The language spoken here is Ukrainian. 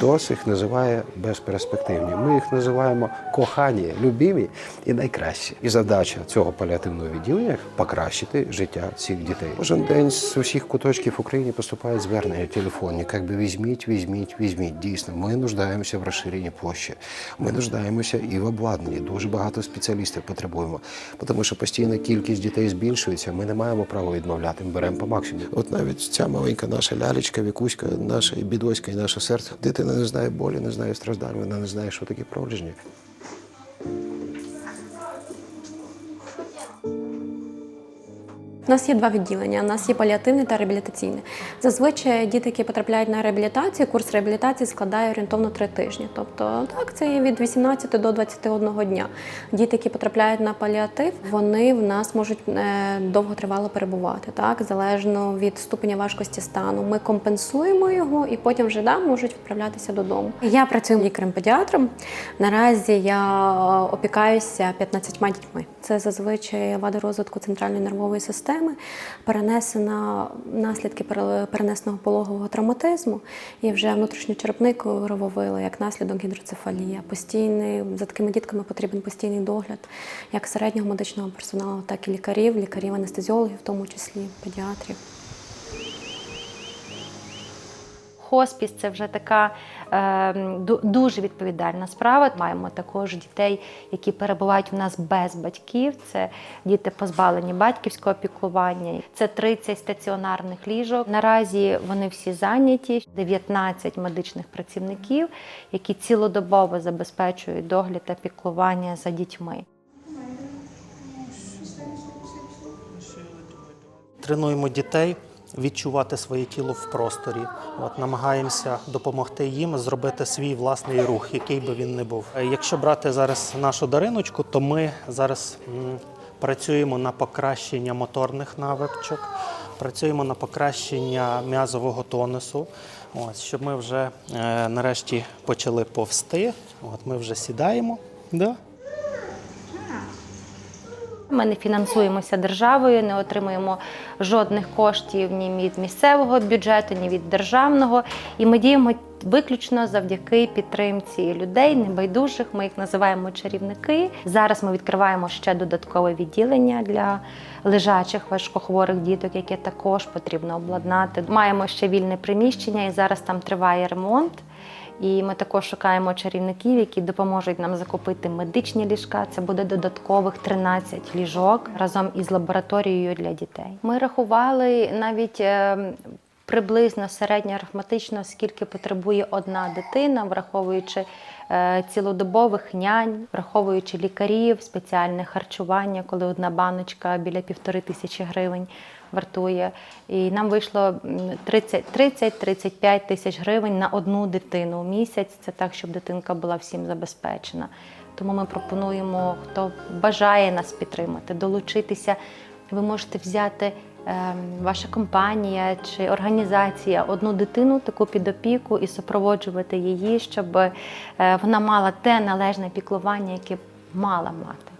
Хтось їх називає безперспективні. Ми їх називаємо кохані, любимі і найкращі. І задача цього паліативного відділення покращити життя цих дітей. Кожен день з усіх куточків України поступають звернення телефонні. Як би візьміть, візьміть, візьміть. Дійсно, ми нуждаємося в розширенні площі. Ми нуждаємося і в обладнанні. Дуже багато спеціалістів потребуємо, тому що постійна кількість дітей збільшується. Ми не маємо права відмовляти. Ми беремо по максимуму. От навіть ця маленька наша лялечка, вікуська, наша бідоська, і наше серце. Дитина не знає болі, не знає страждань, вона не знає, що таке пролежні. У нас є два відділення. У нас є паліативне та реабілітаційне. Зазвичай діти, які потрапляють на реабілітацію, курс реабілітації складає орієнтовно три тижні. Тобто, так, це від 18 до 21 дня. Діти, які потрапляють на паліатив, вони в нас можуть е, довготривало перебувати, так, залежно від ступеня важкості стану. Ми компенсуємо його і потім вже да, можуть відправлятися додому. Я працюю лікарем-педіатром. Наразі я опікаюся 15 дітьми. Це зазвичай вади розвитку центральної нервової системи, перенесена наслідки пере- перенесеного пологового травматизму і вже внутрішню черепнику рововила як наслідок гідроцефалія. Постійний за такими дітками потрібен постійний догляд як середнього медичного персоналу, так і лікарів, лікарів, анестезіологів, в тому числі педіатрів. Хоспіс це вже така е, дуже відповідальна справа. Маємо також дітей, які перебувають в нас без батьків. Це діти позбавлені батьківського піклування. Це 30 стаціонарних ліжок. Наразі вони всі зайняті. 19 медичних працівників, які цілодобово забезпечують догляд та піклування за дітьми. Тренуємо дітей відчувати своє тіло в просторі. От, намагаємося допомогти їм зробити свій власний рух, який би він не був. Е, Якщо брати зараз нашу дариночку, то ми зараз працюємо на покращення моторних навичок, працюємо на покращення м'язового тонусу. Ось, щоб ми вже е, нарешті почали повсти. От ми вже сідаємо. Да? Ми не фінансуємося державою, не отримуємо жодних коштів ні від місцевого бюджету, ні від державного. І ми діємо виключно завдяки підтримці людей, небайдужих. Ми їх називаємо чарівники. Зараз ми відкриваємо ще додаткове відділення для лежачих важкохворих діток, яке також потрібно обладнати. Маємо ще вільне приміщення, і зараз там триває ремонт. І ми також шукаємо чарівників, які допоможуть нам закупити медичні ліжка. Це буде додаткових 13 ліжок разом із лабораторією для дітей. Ми рахували навіть е, приблизно середньо арифметично, скільки потребує одна дитина, враховуючи е, цілодобових нянь, враховуючи лікарів, спеціальне харчування, коли одна баночка біля півтори тисячі гривень вартує. І нам вийшло 30 30-35 тисяч гривень на одну дитину в місяць. Це так, щоб дитинка була всім забезпечена. Тому ми пропонуємо, хто бажає нас підтримати, долучитися. Ви можете взяти ем, ваша компанія чи організація одну дитину таку під опіку і супроводжувати її, щоб е, вона мала те належне піклування, яке мала мати.